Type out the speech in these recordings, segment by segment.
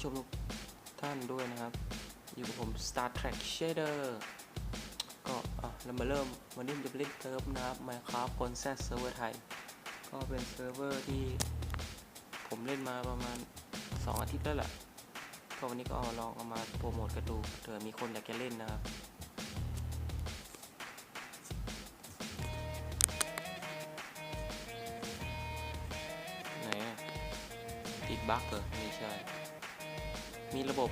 ผู้ชมทุกท่านด้วยนะครับ อยู่กับผม Star Trek Shader ก็อะเรามาเริ่มวันนี้จะเล่นเซิร์ฟนะครับ Minecraft คนแซดเซิร์ฟเวอร์ไทย ก็เป็นเซิร์ฟเวอร์ที่ผมเล่นมาประมาณ 2 อาทิตย์แล้วแหละก็วันนี้ก็ลองเอามาโปรโมทกันดูเผื่อมีคนอยากจะเล่นนะครับไหนอะติดบั๊กเหรอไม่ใช่ มีระบบ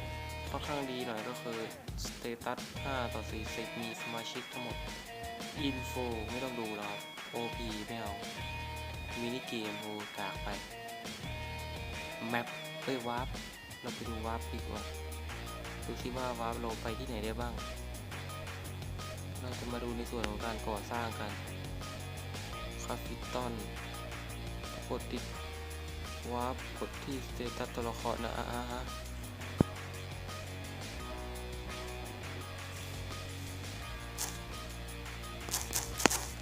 ค่อนข้างดีหน่อยก็คือสเตตัส5ต่อ 40 มีสมาชิกทั้งหมดอินโฟไม่ต้องดูแล้วครับ OP ไม่เอา มินิเกมโหกากไปแมปเอ้ยวาร์ปเราไปดูวาร์ปดีกว่าดูซิว่าวาร์ปเราไปที่ไหนได้บ้าง เราจะมาดูในส่วนของการก่อสร้างกันคาฟิตอนกดติดวาร์ปกดที่สเตตัสตัวละครนะอ่าอ่า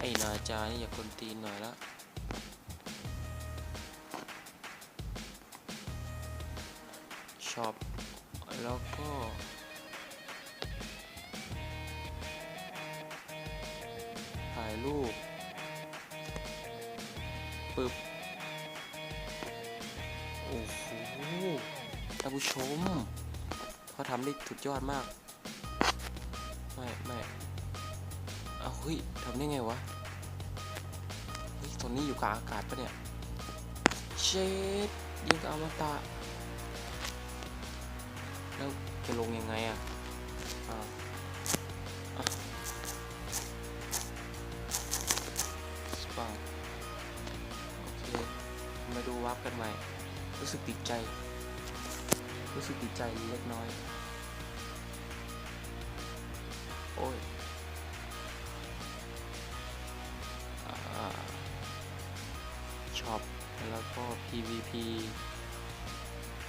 อ่าไอ้นาจานี่อย่ากคนตีนหน่อยละช็อปแล้วก็ถ่ายรูปปึบโอ้โหท่านผู้ชมเขาทำได้สุดยอดมาก ไม่ ไม่เอาเฮ้ยทำได้ไงวะ ตอนนี้อยู่กลางอากาศปะเนี่ย เชดยิงกับอมตะ แล้วจะลงยังไงอะอ่าอะสปังโอเค มาดูวับกันใหม่ รู้สึกติดใจ รู้สึกติดใจเล็กน้อย ช็อปแล้วก็ PVP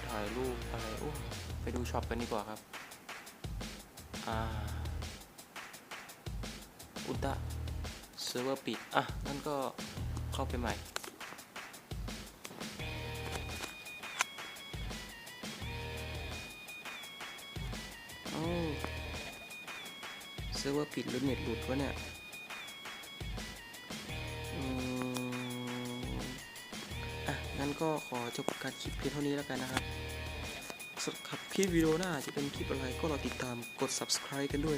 ถ่ายรูปอะไรโอ้ไปดูช็อปกันดีกว่าครับ อ่า อุตะเซิร์ฟเวอร์ปิด อะ นั่นก็เข้าไปใหม่เอ้าเซิร์ฟเวอร์ปิดหรือเน็ตหลุดวะเนี่ย งั้นก็ขอจบการคลิปเพียงเท่านี้แล้วกันนะครับสำหรับคลิปวิดีโอหน้าจะเป็นคลิปอะไรก็รอติดตามกด subscribe กันด้วย